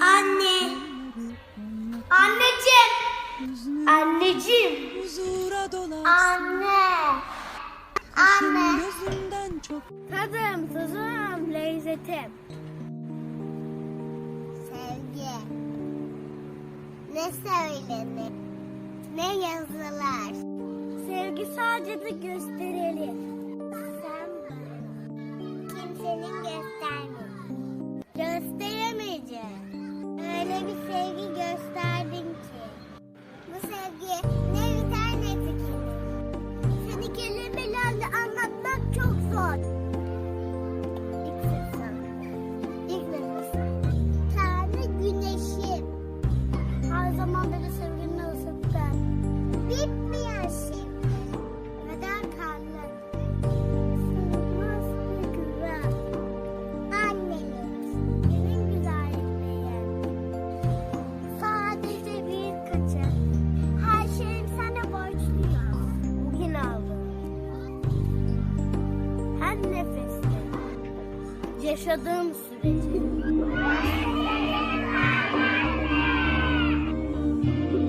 Anne. Anneciğim. Anneciğim. Anne. Anne. Tadım, tuzum, lezzetim. Sevgi. Ne söylenir? Ne yazılar? Sevgi sadece de gösterilir. Sen bana. Kimsenin göstermiyor. yaşadığım sürece.